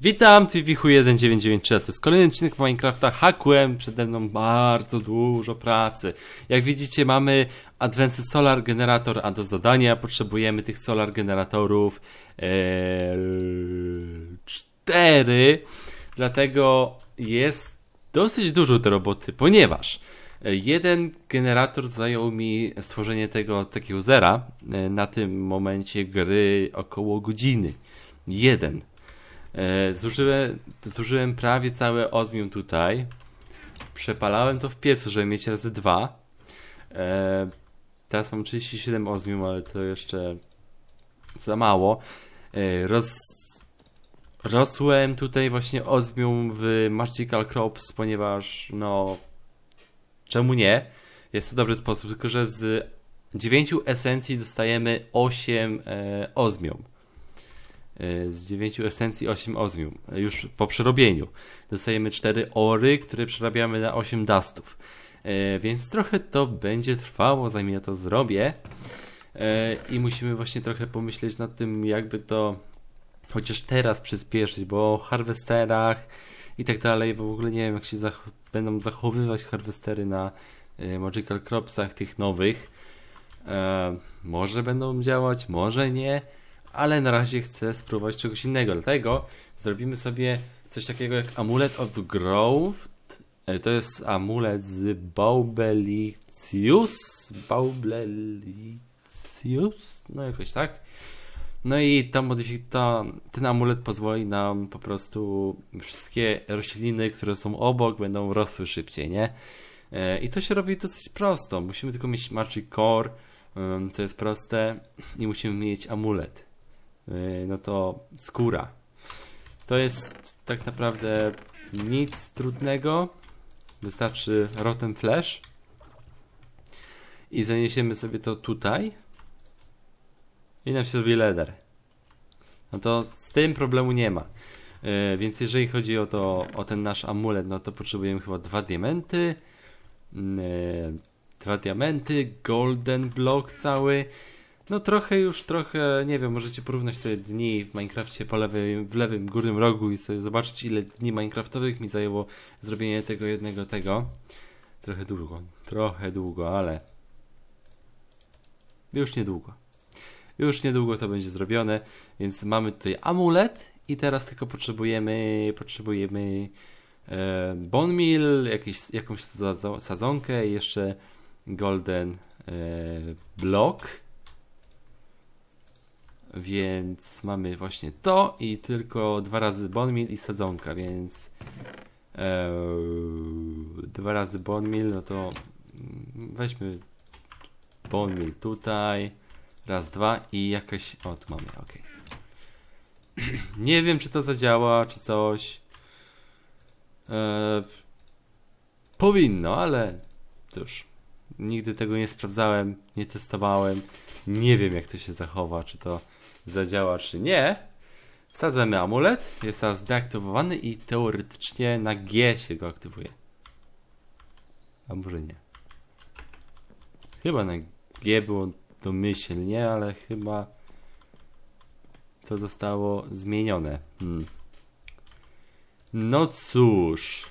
Witam, TVH1993, a to jest kolejny odcinek Minecrafta. Hakłem przede mną bardzo dużo pracy. Jak widzicie mamy Advanced Solar Generator, a do zadania potrzebujemy tych solar generatorów ee, cztery. Dlatego jest dosyć dużo te roboty, ponieważ jeden generator zajął mi stworzenie tego takiego zera e, na tym momencie gry około godziny. Jeden. E, zużyłem, zużyłem prawie całe ozmium tutaj. Przepalałem to w piecu, żeby mieć razy dwa. E, teraz mam 37 ozmium, ale to jeszcze za mało. E, roz, rosłem tutaj właśnie ozmium w Magical Crops, ponieważ no czemu nie? Jest to dobry sposób, tylko że z 9 esencji dostajemy 8 e, ozmium. E, z 9 esencji 8 ozmium. E, już po przerobieniu. Dostajemy 4 ory, które przerabiamy na 8 dustów. E, więc trochę to będzie trwało, zanim ja to zrobię. I musimy właśnie trochę pomyśleć nad tym, jakby to chociaż teraz przyspieszyć, bo o harwesterach i tak dalej, bo w ogóle nie wiem, jak się zach będą zachowywać harwestery na Magical Cropsach tych nowych. może będą działać, może nie ale na razie chcę spróbować czegoś innego. Dlatego zrobimy sobie coś takiego jak amulet of growth. E, to jest amulet z Baubelicius. Baubelicius? No jakoś tak. No i ta ten amulet pozwoli nam po prostu wszystkie rośliny, które są obok, będą rosły szybciej, nie? E, I to się robi dosyć prosto. Musimy tylko mieć Magic Core, co jest proste, i musimy mieć amulet. Y, no to skóra. To jest tak naprawdę nic trudnego. Wystarczy Rotten Flash i zaniesiemy sobie to tutaj i nam się zrobi leder. No to z tym problemu nie ma. Yy, więc jeżeli chodzi o to, o ten nasz amulet, no to potrzebujemy chyba dwa diamenty, yy, dwa diamenty, golden block cały, no trochę już, trochę, nie wiem, możecie porównać sobie dni w Minecrafcie po lewym, w lewym górnym rogu i sobie zobaczyć ile dni Minecraftowych mi zajęło zrobienie tego jednego tego. Trochę długo, trochę długo, ale już niedługo. Już niedługo to będzie zrobione, więc mamy tutaj amulet i teraz tylko potrzebujemy, potrzebujemy e, bone meal, jakieś, jakąś sadzonkę i jeszcze golden e, block więc mamy właśnie to i tylko dwa razy bonmil i sadzonka, więc e, dwa razy bonmil, no to weźmy bonmil tutaj, raz, dwa i jakaś, o tu mamy, ok. Nie wiem czy to zadziała, czy coś. E, powinno, ale cóż, nigdy tego nie sprawdzałem, nie testowałem, nie wiem jak to się zachowa, czy to zadziała czy nie. Wsadzamy amulet, jest teraz deaktywowany i teoretycznie na G się go aktywuje. A może nie. Chyba na G było domyślnie, ale chyba to zostało zmienione. Hmm. No cóż.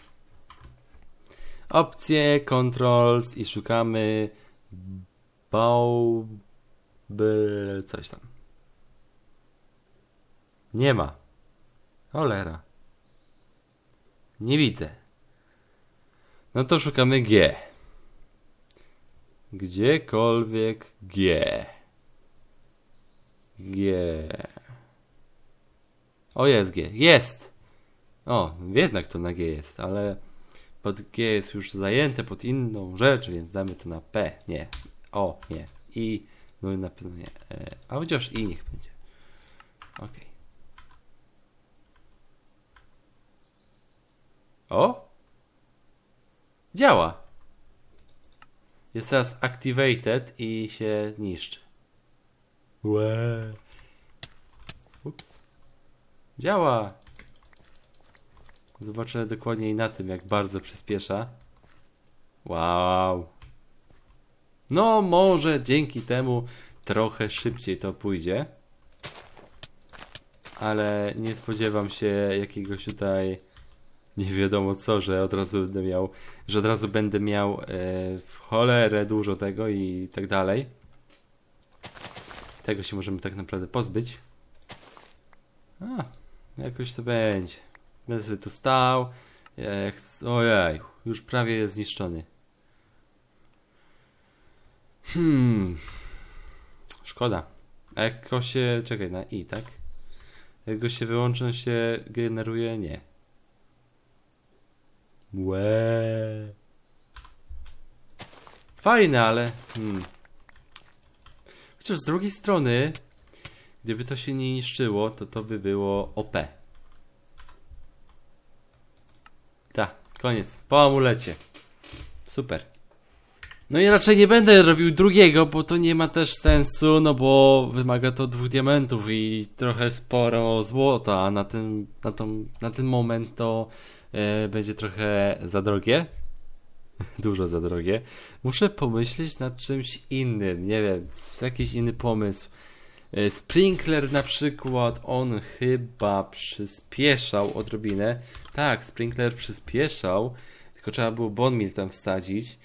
Opcje, controls i szukamy bał... coś tam. Nie ma. Cholera. Nie widzę. No to szukamy G. Gdziekolwiek G. G. O, jest G. Jest! O, jednak to na G jest, ale pod G jest już zajęte pod inną rzecz, więc damy to na P. Nie. O, nie. I. No na pewno nie. E, a chociaż I niech będzie. Okej. Okay. O! Działa. Jest teraz activated i się niszczy. Łe. Ups. Działa. Zobaczę dokładniej na tym, jak bardzo przyspiesza. Wow. No, może dzięki temu trochę szybciej to pójdzie. ale nie spodziewam się jakiegoś tutaj nie wiadomo co, że od razu będę miał, że od razu będę miał e, w cholerę dużo tego i tak dalej. Tego się możemy tak naprawdę pozbyć. A, jakoś to będzie. Będę tu stał. Jak, ojej, już prawie jest zniszczony. Hmm. Szkoda. A jak go się. Czekaj, na i, tak? Jak go się wyłączy, on się generuje? Nie. Łe. Fajne, ale. Hmm. Chociaż z drugiej strony, gdyby to się nie niszczyło, to to by było OP. Tak, koniec. Po amulecie. Super. No i raczej nie będę robił drugiego, bo to nie ma też sensu, no bo wymaga to dwóch diamentów i trochę sporo złota, a na ten, na tą, na ten moment to będzie trochę za drogie. Dużo za drogie. Muszę pomyśleć nad czymś innym, nie wiem, jakiś inny pomysł. E, Sprinkler na przykład, on chyba przyspieszał odrobinę. Tak, Sprinkler przyspieszał, tylko trzeba było Bonmil tam wsadzić.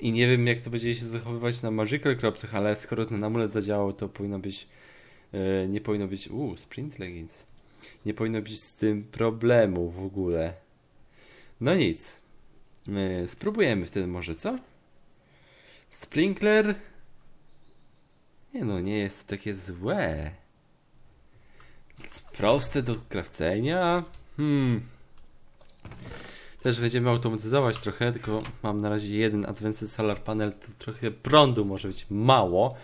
I nie wiem, jak to będzie się zachowywać na Magical Cropsach, ale skoro ten amulet zadziałał, to powinno być. e, nie powinno być. Uuu, Sprint Leggings. Nie powinno być z tym problemu w ogóle. No nic. E, spróbujemy wtedy może, co? Sprinkler. Nie no, nie jest takie złe. Proste do krawcenia. Hmm. Też będziemy automatyzować trochę, tylko mam na razie jeden Advanced Solar Panel, to trochę prądu może być mało.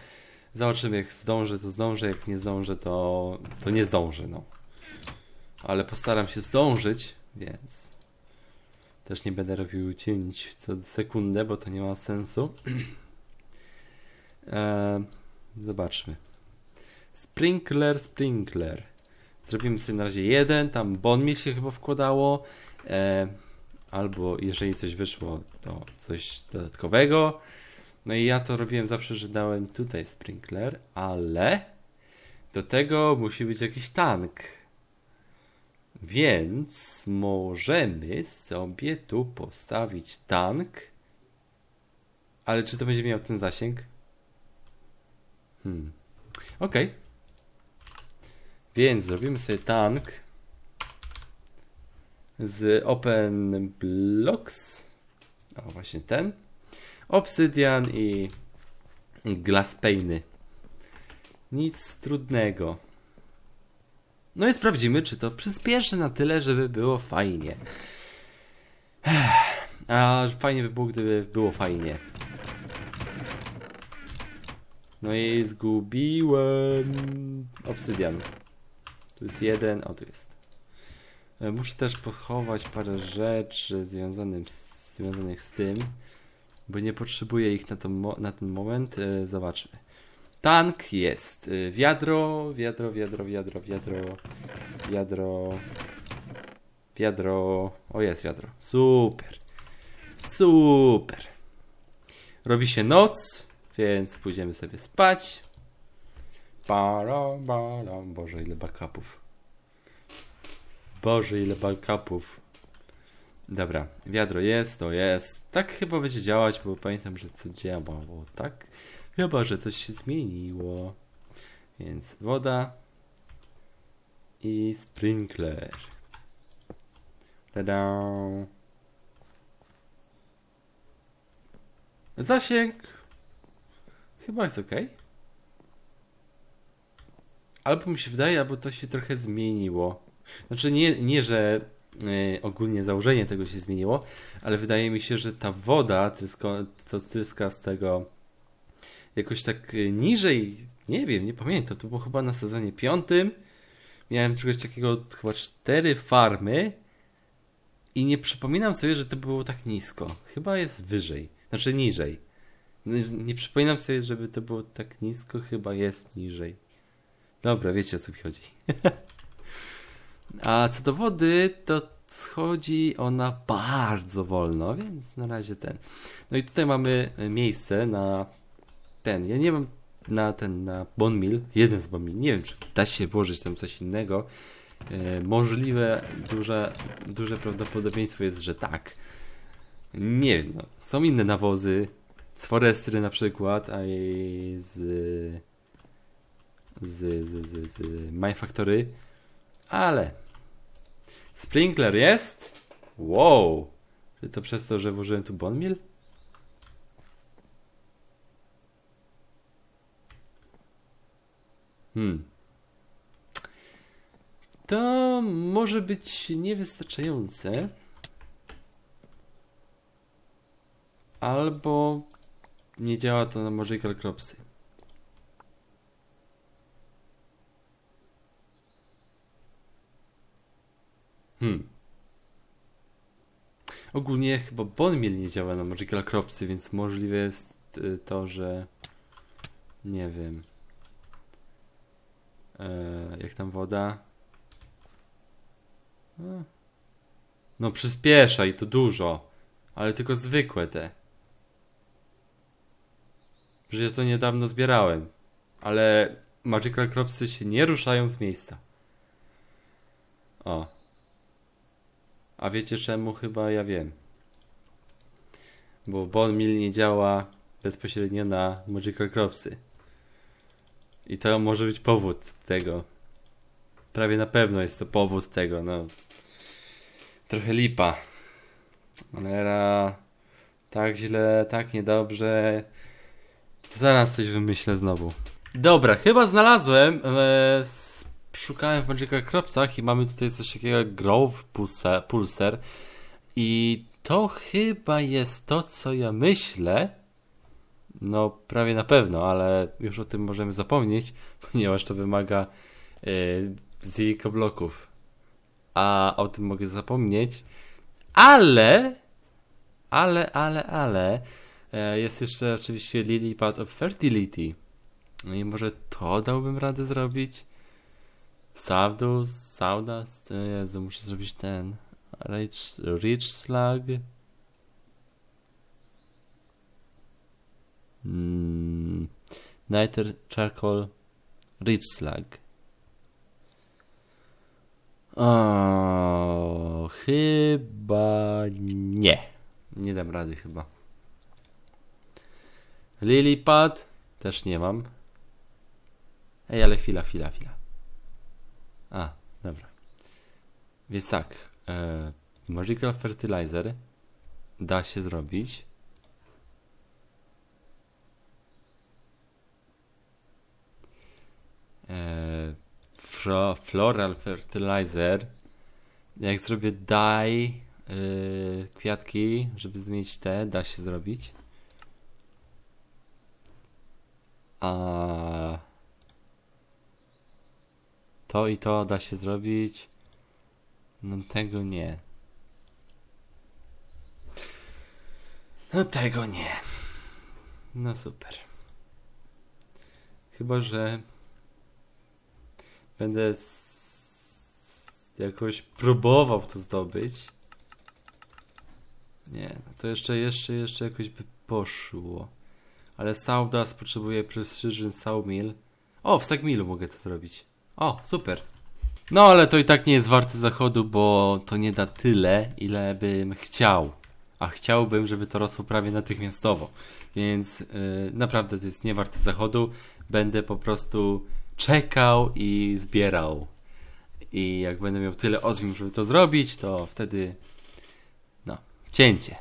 Zobaczymy, jak zdążę, to zdążę, jak nie zdążę, to, to nie zdążę, no. Ale postaram się zdążyć, więc też nie będę robił cięć co sekundę, bo to nie ma sensu. Eee, zobaczmy. Sprinkler, sprinkler. Zrobimy sobie na razie jeden, tam bon mi się chyba wkładało. Eee, albo jeżeli coś wyszło, to coś dodatkowego. No i ja to robiłem zawsze, że dałem tutaj sprinkler, ale do tego musi być jakiś tank. Więc możemy sobie tu postawić tank. Ale czy to będzie miał ten zasięg? Hmm. Okej. Więc zrobimy sobie tank z Open Blocks. O, właśnie ten. Obsydian i, Glass Pane'y. Nic trudnego. No i sprawdzimy, czy to przyspieszy na tyle, żeby było fajnie. A fajnie by było, gdyby było fajnie. No i zgubiłem obsydian. Tu jest jeden, o tu jest. E, Muszę też pochować parę rzeczy związanych z, związanych z tym, bo nie potrzebuję ich na, to, na ten moment. E, Zobaczmy. Tank jest. E, Wiadro, wiadro, wiadro, wiadro, wiadro, wiadro, wiadro. O, jest wiadro. Super. Super. Robi się noc, więc pójdziemy sobie spać. Para, para. Boże, ile backupów. Boże, ile backupów. Dobra, wiadro jest, to jest. Tak chyba będzie działać, bo pamiętam, że co działało, tak? Chyba, że coś się zmieniło. Więc woda i sprinkler. Tada. Zasięg. Chyba jest ok. Albo mi się wydaje, albo to się trochę zmieniło. Znaczy nie, nie że y, ogólnie założenie tego się zmieniło, ale wydaje mi się, że ta woda, trysko, co tryska z tego jakoś tak y, niżej, nie wiem, nie pamiętam, to było chyba na sezonie piątym. Miałem czegoś takiego, chyba cztery farmy i nie przypominam sobie, że to było tak nisko. Chyba jest wyżej, znaczy niżej. Nie przypominam sobie, żeby to było tak nisko, chyba jest niżej. Dobra, wiecie o co mi chodzi. A co do wody, to schodzi ona bardzo wolno, więc na razie ten. No i tutaj mamy miejsce na ten. Ja nie wiem, na ten, na Bone Mill, jeden z Bone Mill, nie wiem, czy da się włożyć tam coś innego. E, możliwe, duże, duże prawdopodobieństwo jest, że tak. Nie wiem, no. Są inne nawozy, z Forestry na przykład, a i z z, z, z, z My Factory, ale Sprinkler jest? Wow! Czy to przez to, że włożyłem tu Bone Hmm. To może być niewystarczające. Albo nie działa to na Magical Cropsy. Hmm. Ogólnie chyba Bonmiel nie działa na Magical Cropsy, więc możliwe jest y, to, że nie wiem. E, jak tam woda? E. No przyspiesza i to dużo, ale tylko zwykłe te. Że ja to niedawno zbierałem, ale Magical Cropsy się nie ruszają z miejsca. O. A wiecie czemu? Chyba ja wiem. Bo Bone Mill nie działa bezpośrednio na Magical Cropsy. I to może być powód tego. Prawie na pewno jest to powód tego, no. Trochę lipa. Cholera. Tak źle, tak niedobrze. Zaraz coś wymyślę znowu. Dobra, chyba znalazłem. E, szukałem w Magical Cropsach i mamy tutaj coś takiego jak Grove Pulsar. I to chyba jest to, co ja myślę. No, prawie na pewno, ale już o tym możemy zapomnieć, ponieważ to wymaga yy, zilko bloków. A o tym mogę zapomnieć. Ale, ale, ale, ale, yy, jest jeszcze oczywiście Lily Pad of Fertility. No i może to dałbym radę zrobić. Savdus, Sawdust, Jezu, muszę zrobić ten Rich, rich Slug. Mm, Charcoal Rich Slug. O, chyba nie. Nie dam rady chyba. Lilipad też nie mam. Ej, ale chwila, chwila, chwila. A, dobra. Więc tak. E, Magical Fertilizer da się zrobić. Floral Fertilizer. Jak zrobię dye e, kwiatki, żeby zmienić te, da się zrobić. A to i to da się zrobić. No tego nie. No tego nie. No super. Chyba, że będę jakoś próbował to zdobyć. Nie, no to jeszcze, jeszcze, jeszcze jakoś by poszło. Ale Sawdust potrzebuje Precision Sawmill. O, w Sagmilu mogę to zrobić. O, super. No ale to i tak nie jest warte zachodu, bo to nie da tyle, ile bym chciał. A chciałbym, żeby to rosło prawie natychmiastowo. Więc yy, naprawdę to jest nie warte zachodu. Będę po prostu czekał i zbierał. I jak będę miał tyle ozwim, żeby to zrobić, to wtedy no, cięcie.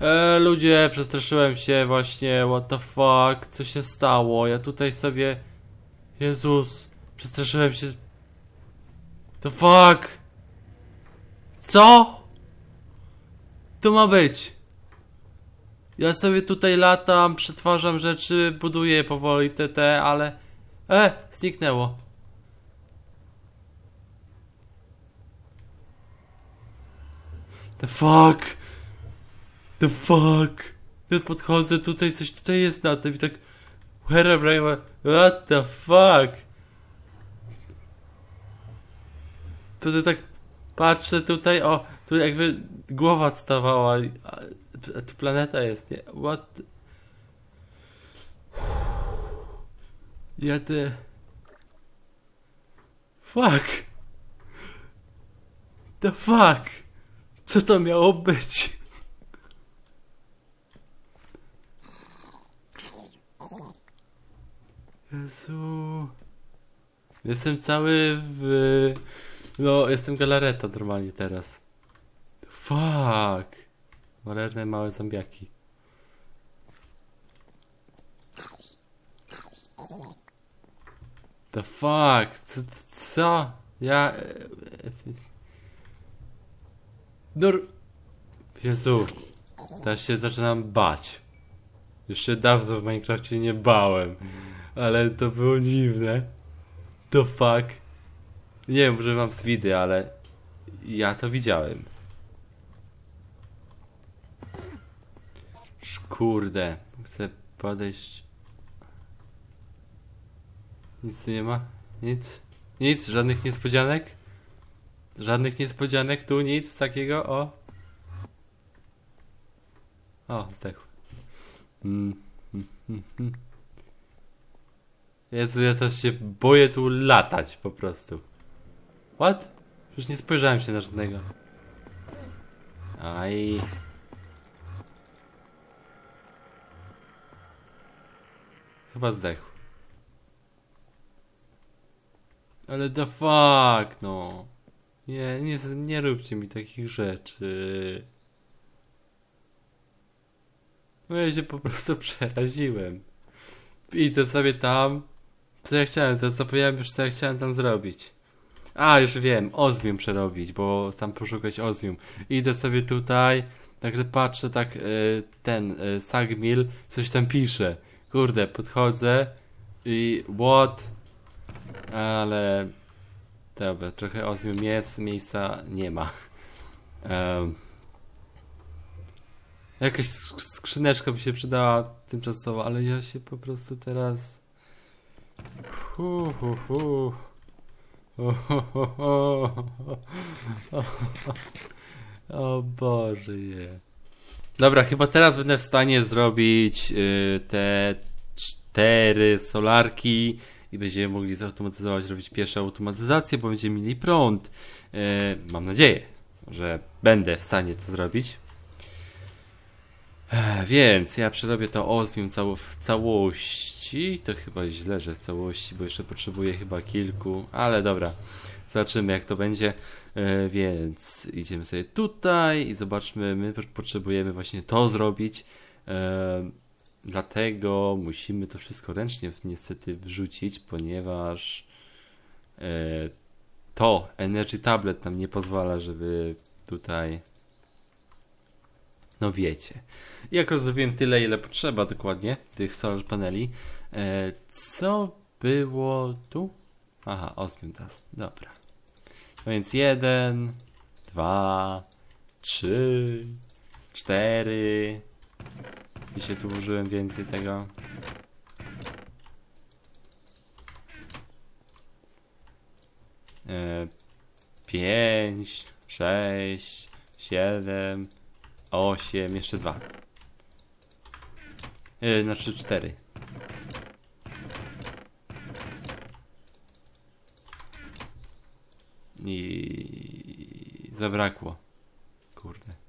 E, ludzie, przestraszyłem się właśnie, what the fuck, co się stało? Ja tutaj sobie... Jezus, Przestraszyłem się. The fuck? Co? To ma być. Ja sobie tutaj latam, przetwarzam rzeczy, buduję powoli TT, ale... E, zniknęło. The fuck? The fuck? Ja podchodzę tutaj, coś tutaj jest na tym i tak... Where What the fuck? to tak patrzę tutaj, o, tu jakby głowa stawała, a tu planeta jest, nie? What? Jadę. Fuck! The fuck! Co to miało być? Jezu. Jestem cały w... No, jestem galareta normalnie teraz. Fuck! Walerne małe zombiaki. The fuck? Co? co? Ja... e, e, Dor... Jezu. Teraz się zaczynam bać. Już się dawno w Minecrafcie nie bałem. Ale to było dziwne. The fuck? Nie wiem, może mam zwidy, ale... Ja to widziałem. Kurde. Chcę podejść... Nic tu nie ma? Nic? Nic? Żadnych niespodzianek? Żadnych niespodzianek tu? Nic takiego? O! O, zdechł. Mm, mm, mm. Jezu, ja też się boję tu latać po prostu. What? Już nie spojrzałem się na żadnego. Aj. Chyba zdechł. Ale the fuck, no. Nie, nie, nie róbcie mi takich rzeczy. No ja się po prostu przeraziłem. Idę sobie tam. Co ja chciałem, to zapomniałem już co ja chciałem tam zrobić. A, już wiem, ozmium przerobić, bo tam poszukać ozmium. Idę sobie tutaj, nagle patrzę tak, e, ten, e, Sagmil coś tam pisze. Kurde, podchodzę i what? Ale, dobra, trochę ozmium jest, miejsca nie ma. Em, jakaś sk- skrzyneczka by się przydała tymczasowo, ale ja się po prostu teraz... Hu, hu, hu. O Boże je. Dobra, chyba teraz będę w stanie zrobić y, te cztery solarki i będziemy mogli zautomatyzować, robić pierwsze automatyzacje, bo będziemy mieli prąd. Y, mam nadzieję, że będę w stanie to zrobić. Ech, Więc ja przerobię to ozmium cało, w całości. To chyba źle, że w całości, bo jeszcze potrzebuję chyba kilku, ale dobra. Zobaczymy jak to będzie. E, więc idziemy sobie tutaj i zobaczmy. My potrzebujemy właśnie to zrobić. E, dlatego musimy to wszystko ręcznie niestety wrzucić, ponieważ e, to Energy Tablet nam nie pozwala, żeby tutaj. No wiecie. I akurat zrobiłem tyle, ile potrzeba dokładnie tych solar paneli. E, co było tu? Aha, osmium dust. Dobra. No więc jeden, dwa, trzy, cztery. Się tu użyłem więcej tego. E, pięć, sześć, siedem, osiem, jeszcze dwa. E, znaczy cztery. I zabrakło. Kurde.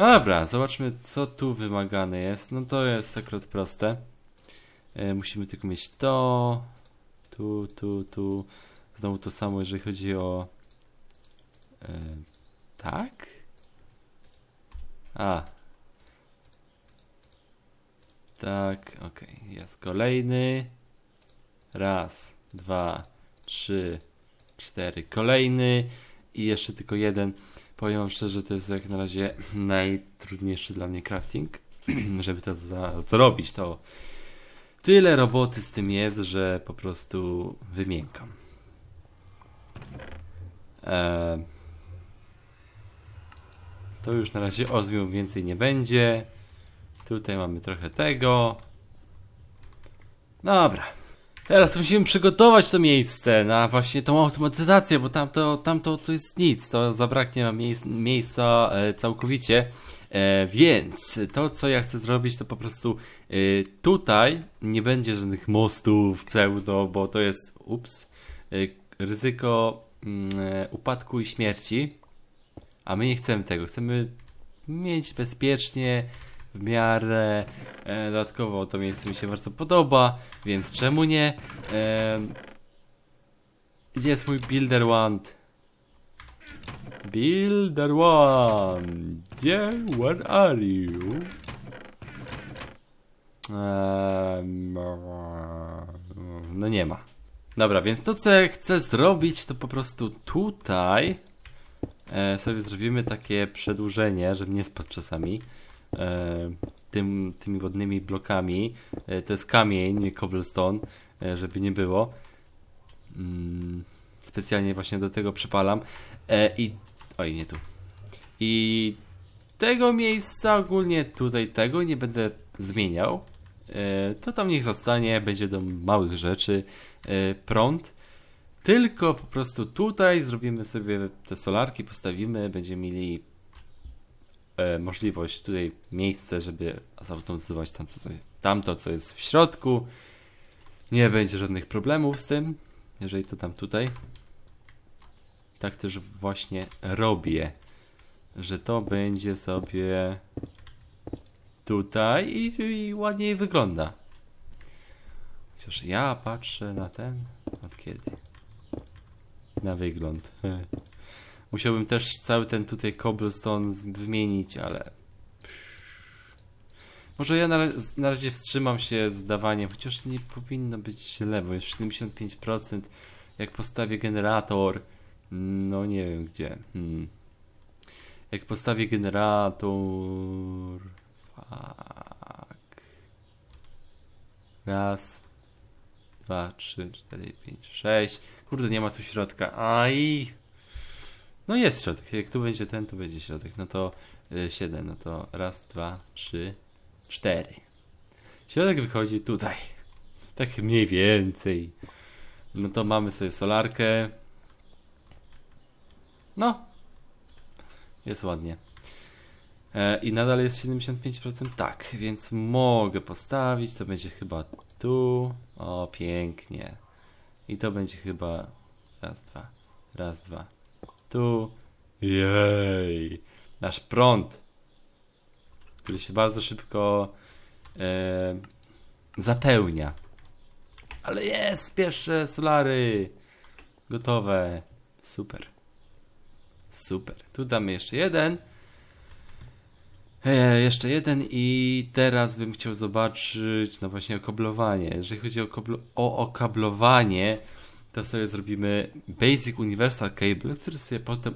Dobra, zobaczmy co tu wymagane jest. No to jest akurat proste. E, musimy tylko mieć to. Tu, tu, tu. Znowu to samo, jeżeli chodzi o. E, tak? A. Tak, okej. Jest kolejny. Raz, dwa, trzy, cztery. Kolejny. I jeszcze tylko jeden. Powiem szczerze, to jest jak na razie najtrudniejszy dla mnie crafting. Żeby to za zrobić, to tyle roboty z tym jest, że po prostu wymiękam. Eee, to już na razie ozmium więcej nie będzie. Tutaj mamy trochę tego. Dobra. Teraz musimy przygotować to miejsce na właśnie tą automatyzację, bo tamto, tamto to jest nic, to zabraknie nam miejsc, miejsca e, całkowicie. E, więc to, co ja chcę zrobić, to po prostu e, tutaj nie będzie żadnych mostów, pseudo, bo to jest, ups, e, ryzyko mm, e, upadku i śmierci. A my nie chcemy tego, chcemy mieć bezpiecznie, w miarę. E, dodatkowo to miejsce mi się bardzo podoba, więc czemu nie? E, gdzie jest mój Builder Want? Builder One, gdzie? Where are you? No nie ma. Dobra, więc to co chcę zrobić, to po prostu tutaj e, sobie zrobimy takie przedłużenie, żeby nie spadł czasami tym, tymi wodnymi blokami. E, to jest kamień, nie cobblestone, e, żeby nie było. Mm, specjalnie właśnie do tego przypalam. E, I. Oj, nie tu. I tego miejsca ogólnie tutaj tego nie będę zmieniał. E, to tam niech zostanie, będzie do małych rzeczy e, prąd. Tylko po prostu tutaj zrobimy sobie te solarki, postawimy, będziemy mieli e, możliwość, tutaj miejsce, żeby zautomatyzować tamto, tamto, co jest w środku. Nie będzie żadnych problemów z tym, jeżeli to tam tutaj. Tak też właśnie robię, że to będzie sobie tutaj i, i ładniej wygląda. Chociaż ja patrzę na ten, od kiedy? Na wygląd. Musiałbym też cały ten tutaj cobblestone wymienić, ale... Może ja na razie wstrzymam się z dawaniem, chociaż nie powinno być źle, bo jest 75%. Jak postawię generator, no nie wiem gdzie. Hmm. Jak postawię generator... Fuck. Raz, dwa, trzy, cztery, pięć, sześć. Kurde, nie ma tu środka. Aj! No jest środek. Jak tu będzie ten, to będzie środek. No to y, 7. No to raz, dwa, trzy, cztery. Środek wychodzi tutaj. Tak mniej więcej. No to mamy sobie solarkę. No. Jest ładnie. E, I nadal jest 75%? Tak, więc mogę postawić. To będzie chyba tu. O, pięknie. I to będzie chyba raz, dwa. Raz, dwa. Tu. Jej. Nasz prąd, który się bardzo szybko e, zapełnia. Ale jest, pierwsze solary. Gotowe. Super. Super. Tu damy jeszcze jeden. E, jeszcze jeden i teraz bym chciał zobaczyć, no właśnie okablowanie. Jeżeli chodzi o, o okablowanie, to sobie zrobimy Basic Universal Cable, który sobie potem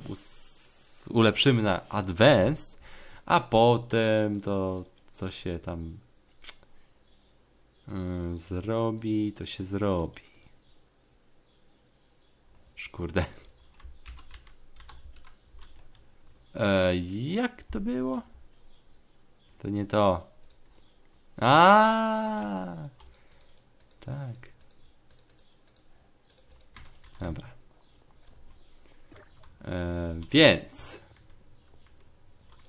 ulepszymy na Advanced, a potem to co się tam mm, zrobi, to się zrobi. Szkurde. E, jak to było? To nie to. A, tak. Dobra. E, więc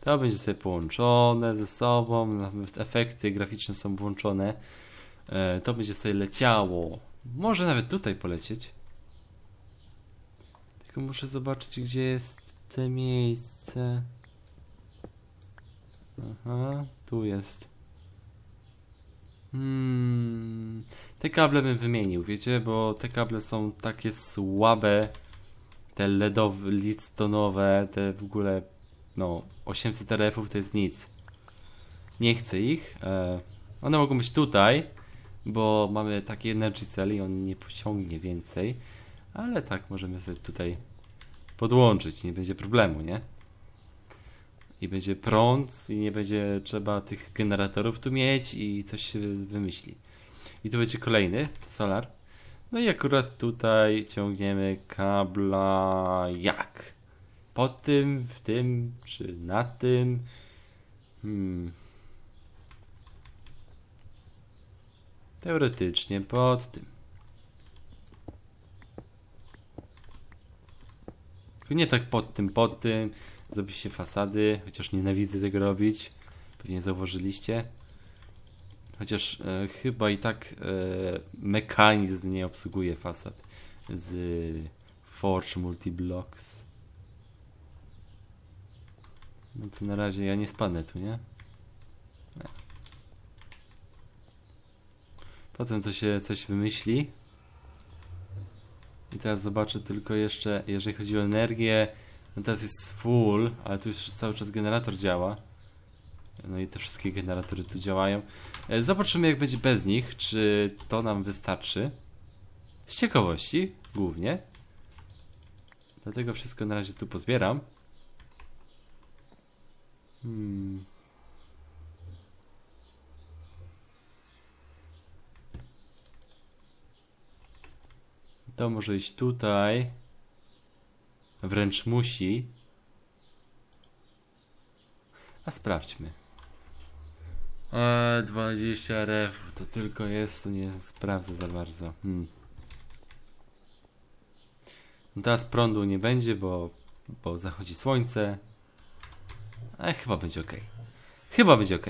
to będzie sobie połączone ze sobą, nawet efekty graficzne są włączone. E, to będzie sobie leciało. Może nawet tutaj polecieć. Tylko muszę zobaczyć, gdzie jest te miejsce. Aha, tu jest. Hmm, te kable bym wymienił, wiecie, bo te kable są takie słabe. Te LEDowe, lidstonowe, te w ogóle, no, 800 RF-ów to jest nic. Nie chcę ich. E, one mogą być tutaj, bo mamy taki Energy Cell i on nie pociągnie więcej. Ale tak, możemy sobie tutaj podłączyć, nie będzie problemu, nie? i będzie prąd i nie będzie trzeba tych generatorów tu mieć i coś się wymyśli. I tu będzie kolejny solar. No i akurat tutaj ciągniemy kabla jak? Po tym, w tym, czy na tym? Hmm. Teoretycznie pod tym. Nie tak pod tym, pod tym. Zrobiliście fasady, chociaż nienawidzę tego robić. Pewnie zauważyliście. Chociaż e, chyba i tak e, mechanizm nie obsługuje fasad z Forge Multiblocks. No to na razie ja nie spadnę tu, nie? Nie. Potem to się coś wymyśli. I teraz zobaczę tylko jeszcze, jeżeli chodzi o energię, no teraz jest full, ale tu już cały czas generator działa. No i te wszystkie generatory tu działają. E, Zobaczymy jak będzie bez nich, czy to nam wystarczy. Z ciekawości, głównie. Dlatego wszystko na razie tu pozbieram. Hmm. To może iść tutaj. Wręcz musi. A sprawdźmy. Eee, 20 RF to tylko jest, to nie sprawdzę za bardzo. Hmm. No teraz prądu nie będzie, bo, bo zachodzi słońce. Ale chyba będzie ok. Chyba będzie ok.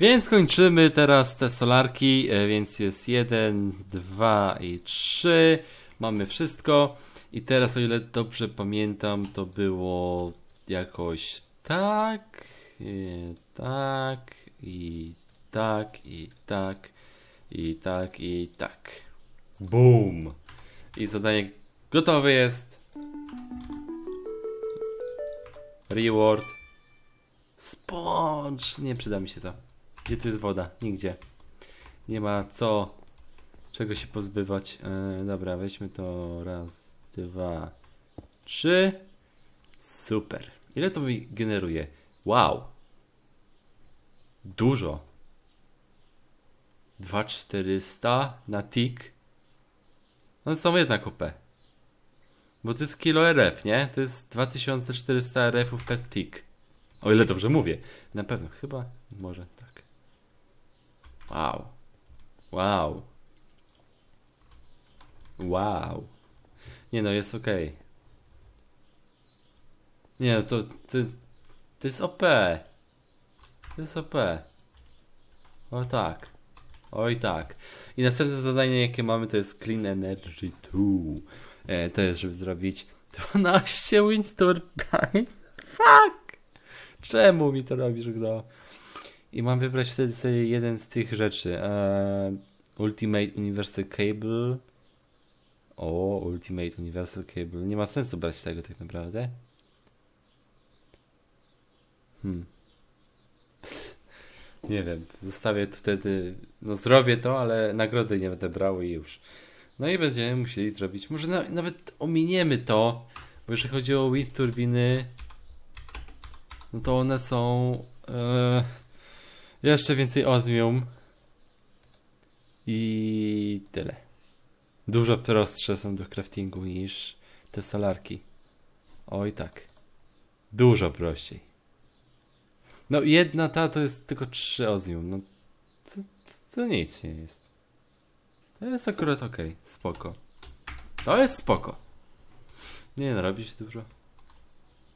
Więc kończymy teraz te solarki. e, Więc jest 1, 2 i 3. Mamy wszystko. I teraz, o ile dobrze pamiętam, to było jakoś tak, i tak, i tak, i tak, i tak, i tak. Boom! I zadanie gotowe jest. Reward. Sponge! Nie przyda mi się to. Gdzie tu jest woda? Nigdzie. Nie ma co. Czego się pozbywać. E, dobra, weźmy to raz, dwa, trzy. Super. Ile to mi generuje? Wow. Dużo. 2400 na tick. No są jednak OP. Bo to jest kilo RF, nie? To jest 2400 RF per tick. O ile dobrze mówię. Na pewno, chyba, może tak. Wow. Wow. Wow. Nie no, jest ok. Nie no, to, to, to jest OP. To jest OP. O tak. Oj tak. I następne zadanie, jakie mamy, to jest Clean Energy 2. E, to jest, żeby zrobić 12 wind turbine. Fuck! Czemu mi to robisz, gdo? I mam wybrać wtedy sobie jeden z tych rzeczy. E, Ultimate Universal Cable. O, Ultimate Universal Cable. Nie ma sensu brać tego tak naprawdę. Hmm. Nie wiem, zostawię to wtedy, no zrobię to, ale nagrody nie będę brał i już. No i będziemy musieli zrobić, może na, nawet ominiemy to, bo jeżeli chodzi o wind turbiny, no to one są e, jeszcze więcej osmium i tyle. Dużo prostsze są do craftingu niż te solarki. Oj tak. Dużo prościej. No jedna ta to jest tylko 3 ozmium. No to, to nic nie jest. To jest akurat ok, spoko. To jest spoko. Nie no, robi się dużo.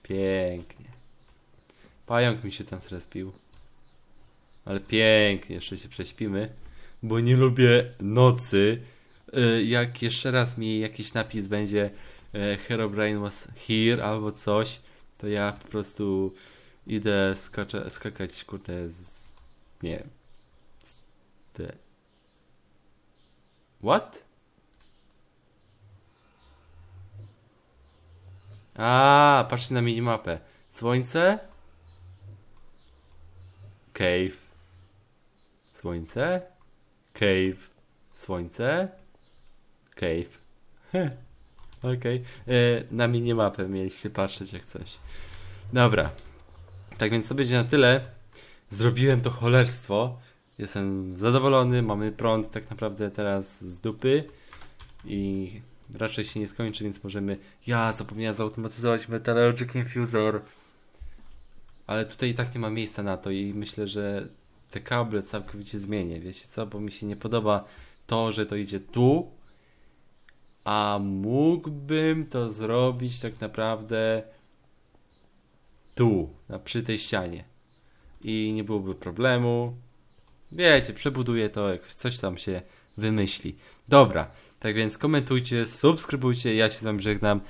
Pięknie. Pająk mi się tam zrespił. Ale pięknie, jeszcze się prześpimy. Bo nie lubię nocy. Y, Jak jeszcze raz mi jakiś napis będzie e, Herobrine was here albo coś, to ja po prostu idę skacze, skakać kurde z... nie wiem. Te... What? A, patrzcie na minimapę. Słońce? Cave. Słońce? Cave. Słońce? Cave. Okej. Okay. Na minimapę mieliście patrzeć jak coś. Dobra. Tak więc to będzie na tyle. Zrobiłem to cholerstwo. Jestem zadowolony. Mamy prąd tak naprawdę teraz z dupy. I raczej się nie skończy, więc możemy. Ja zapomniałem zautomatyzować Metallurgic Infusor. Ale tutaj i tak nie ma miejsca na to i myślę, że te kable całkowicie zmienię. Wiecie co? Bo mi się nie podoba to, że to idzie tu A mógłbym to zrobić tak naprawdę tu, na, przy tej ścianie. I nie byłoby problemu. Wiecie, przebuduję to, jakoś coś tam się wymyśli. Dobra, tak więc komentujcie, subskrybujcie, ja się z wami żegnam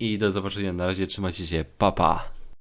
i do zobaczenia na razie, trzymajcie się, pa pa!